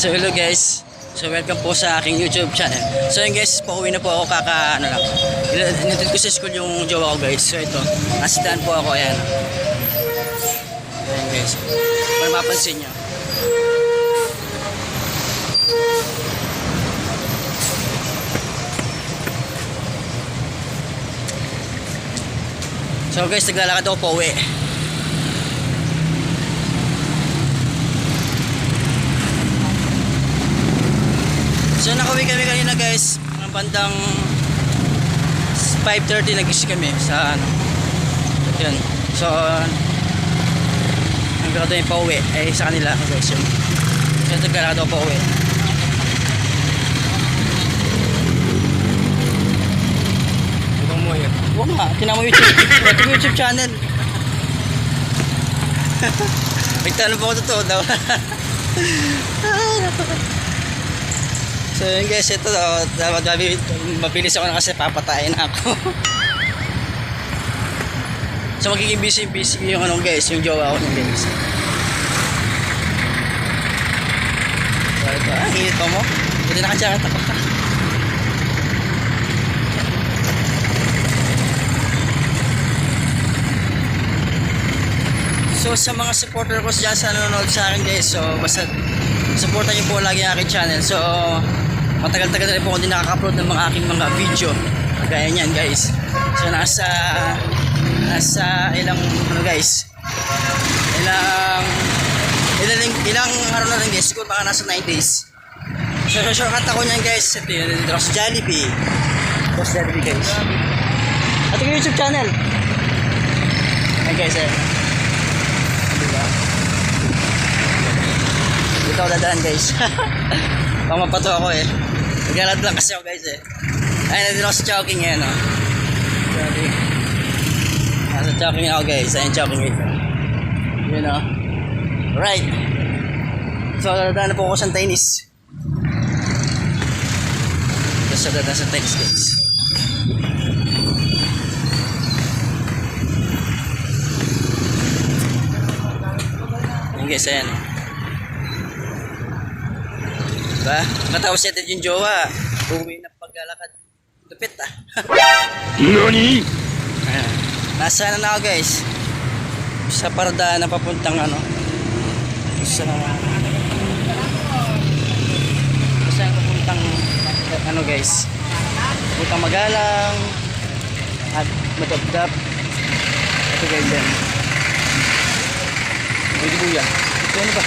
So hello guys. So welcome po sa aking YouTube channel. So yun guys, pauwi na po ako kaka ano lang. Inatid ko sa school yung jowa ko guys. So ito, nasidahan po ako ayan. Ayan guys. Para mapansin nyo. So guys, naglalakad ako po So nakauwi kami kanina guys, ng bandang 5.30 nag kami sa ano. Yun. So, ang grado yung pauwi ay sa kanila guys yun. So naglalakad ako pauwi. Ibang mo yun. Huwag nga, tinan mo YouTube. Ito YouTube channel. Nagtanong po ako totoo daw. Ay, napaka- so yun guys, ito daw, dapat mabi- mabilis ako na kasi papatayin ako. so magiging busy busy yung ano guys, yung jowa ko ng guys. So ito, ah, init pa mo. Buti naka-jacket ako. So sa mga supporter ko dyan sa nanonood sa akin guys, so basta supportan niyo po lagi ang aking channel. So matagal-tagal na rin po ako din nakaka-upload ng mga aking mga video. Kagaya niyan guys. So nasa nasa ilang ano guys. Ilang ilang ilang araw na rin guys, siguro baka nasa 9 days. So shortcut ako niyan guys. Ito yun, dito ako sa Jollibee. Ito sa Jollibee guys. At yung YouTube channel. Ayan guys eh. Diba? Dito ako dadaan guys. Pamapato ako eh. Naglalad lang kasi ako guys eh. Ayun, nandito ako sa jogging eh, no? Grabe. Nasa jogging ako guys. Ayun, jogging ito. Yun o. Right. So, dadaan na po ako sa tennis. Tapos dadaan sa tennis guys. Yun guys, ayan. Diba? Matapos natin yung jowa. Uwi na paglalakad. Lupit ah. NANI? Ayan. Nasa na ako guys. Sa parada na papuntang ano. Sa... Sa papuntang ano guys. Papuntang Magalang. At Madabdab. Ito guys yan. Pwede buya. Ito ano ba?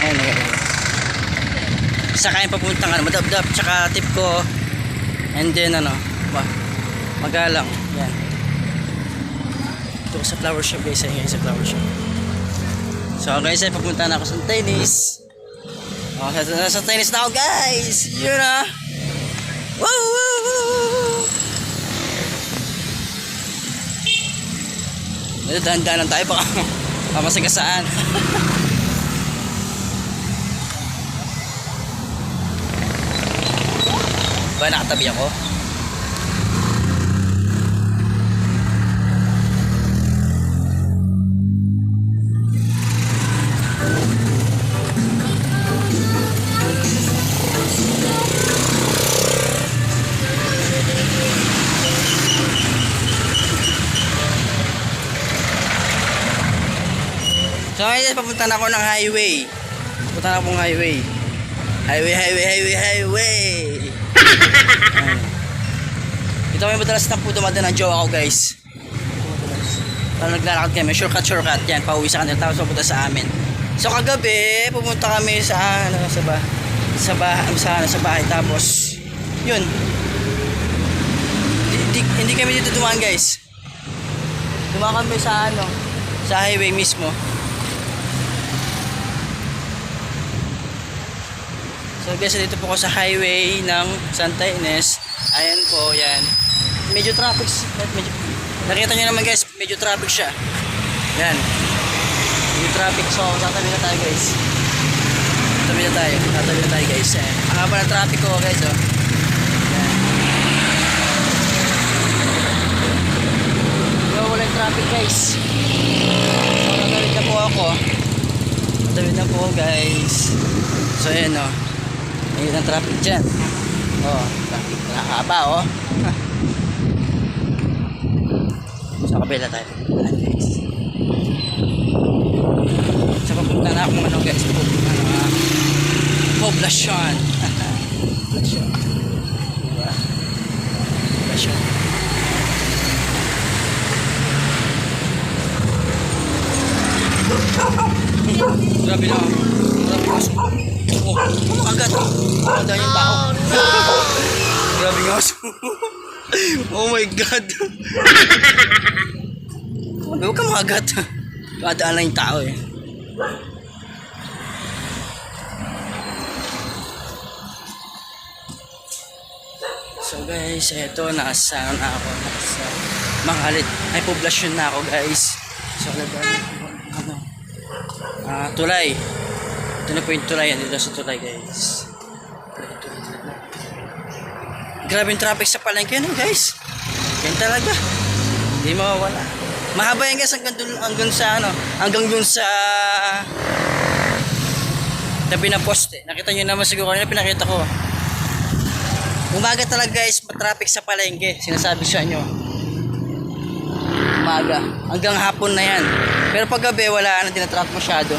Ayun okay. Saka yung papuntang ano, Madabdab. Tsaka tip ko. And then ano. Ba? Magalang. Yan. Ito sa flower shop guys. Ayun sa flower shop. So guys, ay papunta na ako sa tennis. Oh, sa, sa, sa tennis na ako guys. Yun ah. Woo! woo, woo. Dahan-dahan lang tayo baka mamasagasaan. ba nakatabi ako? So ngayon papunta na ako ng highway. Papunta na ako ng highway. Highway, highway, highway, highway. Ayan. Ito may madalas na po dumadaan ng jowa ko guys. Parang naglalakad kami, shortcut, shortcut. Yan, pauwi sa kanila, tapos papunta sa amin. So kagabi, pumunta kami sa ano, sa ba sa bahay, sa, sa bahay tapos yun. Hindi, hindi kami dito dumaan guys. Dumaan kami sa ano, sa highway mismo. So guys, dito po ako sa highway ng Santa Ines. Ayan po, yan. Medyo traffic, medyo, nakita nyo naman guys, medyo traffic siya. Yan. Medyo traffic, so tatabi na tayo guys. Tatabi na tayo, tatabi na tayo guys. Ayan. Ang haba ng traffic ko guys, oh. Yan. Diba, wala yung traffic guys. So, nagalit na po ako. Tuloy na po guys. So ayan o. Ayun ang traffic dyan. Oh, traffic. Nakakaba oh. Sa kabila tayo. Ayan guys. Sa papunta na akong ano guys. Papunta na mga poblasyon. poblasyon. Diba? Poblasyon. Grabe na. Grabe na. Oh, agad. Ada yung tao. Grabe nga aso. oh my God. Grabe, huwag ka makagat. Kadaan lang yung tao eh. So guys, eto nasa na ako nasa Mangalit. Ay poblasyon na ako guys. So laban ano Ah, tulay. Ito na po yung tulay. Dito sa tulay guys. Grabe yung traffic sa palengke no guys. Yan talaga. Hindi mawawala. Mahaba yan guys hanggang dun, hanggang sa ano, hanggang dun sa tabi ng poste. Nakita nyo naman siguro kanina pinakita ko. Umaga talaga guys, matraffic sa palengke. Sinasabi sa inyo. Umaga. Hanggang hapon na yan. Pero pag gabi, wala na tinatrap masyado.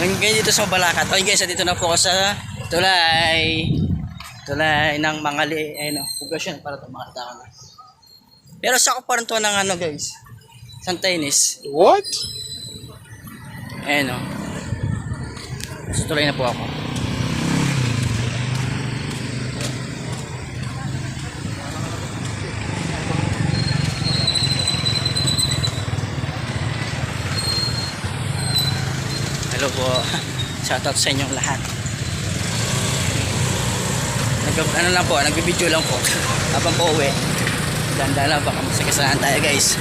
Ngayon dito sa Balakat. Okay guys, dito na po ako sa tulay. Tulay ng Mangali. Ayun o, poblasyon para ito makita ko na. Pero sa ako pa rin to ng ano guys. Santa Ines. What? Ayun o. Sa tulay na po ako. Hello po. Shoutout sa inyong lahat. Nag ano lang po, nagbibideo lang po. Habang po uwi. Ganda lang, baka masakasalahan tayo guys.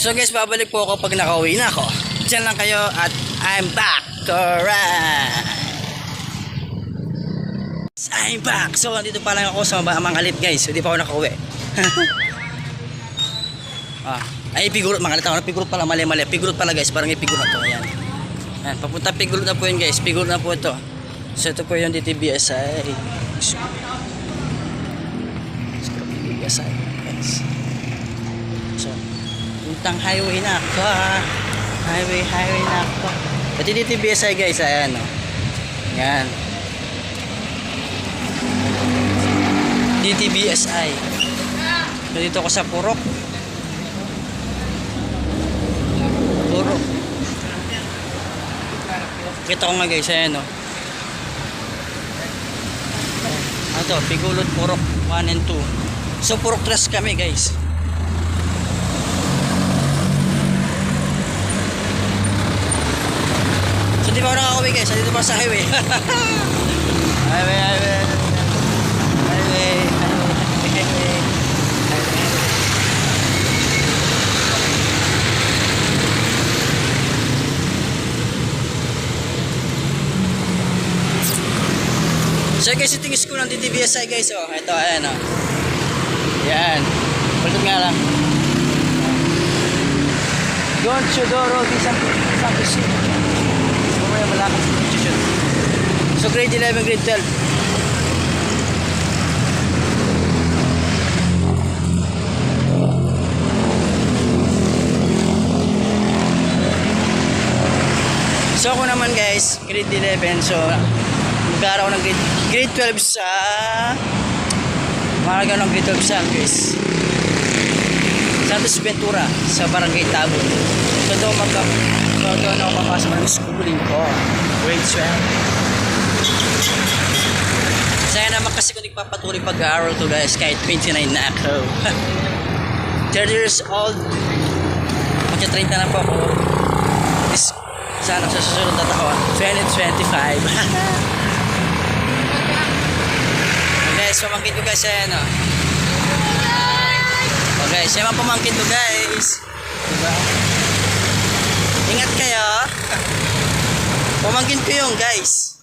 So guys, babalik po ako pag nakauwi na ako. Diyan lang kayo at I'm back. Alright. I'm back. So, nandito pa lang ako sa mangalit guys. Hindi pa ako nakauwi. ah, ay, pigurot. Mangalit ako. Pigurot pala. Mali, mali. Pigurot pala guys. Parang ipigurot to. Ayan. Ayan. Papunta pigurot na po yun guys. Pigurot na po ito. So, ito po yung DTBSI. DTBSI guys. So, puntang highway na ako. Highway, highway na ako. Pati dito yung guys, ayan o. Yan. DTBSI. Dito ako sa Purok. Purok. Kita ko nga guys, ayan o. Ano to, Pigulot Purok 1 and 2. So Purok 3 kami guys. So di ba ako nakakauwi guys? Dito pa sa highway. highway, highway. Highway, highway, highway. So guys, ito school ng DTBSI guys. Oh, ito, ayan oh. Yan. Balik nga lang. Don Chodoro di San San Malakas sa institution. So grade 11, grade 12. So ako naman guys, grade 11. So mag-aaral ng grade, grade 12 sa Maragaw ng grade 12 sa guys. Santos Ventura sa Barangay Tabon. So doon magka so doon ako papasok ng schooling ko. Grade 12. Saya naman kasi kung nagpapatuloy pag-aaral to guys kahit 29 na ako. 30 years old. Magka 30 na po ako. Is, sana sa susunod na taon. 2025. guys, pamangkin ko guys ayan o. Oh guys, yan ang pamangkin ko guys. Diba? Ingat kayo. Pamangkin ko yung guys.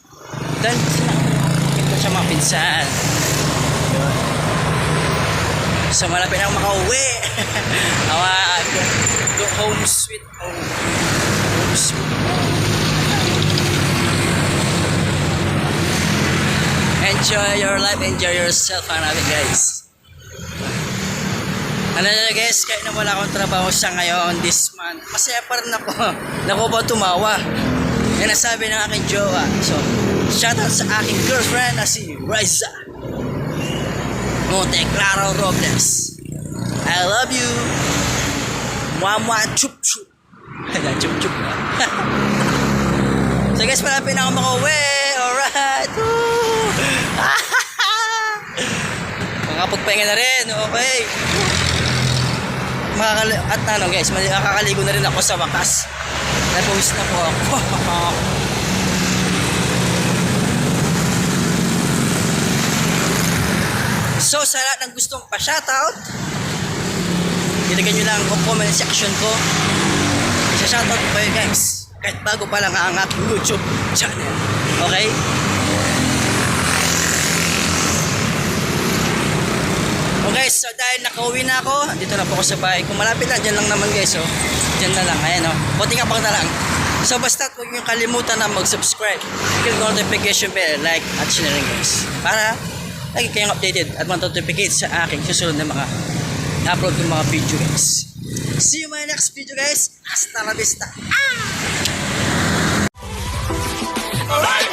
Dan, sinakapin ko siya mga pinsan. So malapit na ako makauwi. Awa, go home sweet home. Home sweet home. Enjoy your life, enjoy yourself, hanapin guys. Ano na guys, kahit na wala akong trabaho sa ngayon this month, masaya pa rin ako. Naku ba tumawa? Yan ang sabi ng aking jowa. So, shoutout sa aking girlfriend na si Riza. Monte Claro Robles. I love you. Mama chup chup. Chup chup so guys, malapit na ako makauwi. Alright. Woo! Makapagpahinga na rin. Okay. Makakali at ano guys, makakaligo na rin ako sa wakas. Napawis na po ako. so sa lahat ng gustong pa-shoutout, ilagay nyo lang ang comment section ko. Isa-shoutout ko kayo guys. Kahit bago pa lang ang aking YouTube channel. Okay? guys, so dahil nakauwi na ako, dito na po ako sa bahay. Kung malapit na, dyan lang naman guys. So, dyan na lang. Ayan. Oh. Buti nga pang na lang. So basta huwag nyo kalimutan na mag-subscribe. Click notification bell, like at share guys. Para lagi kayong updated at matotificate sa aking susunod na mga upload ng mga video guys. See you my next video guys. Hasta la vista. Ah! Alright!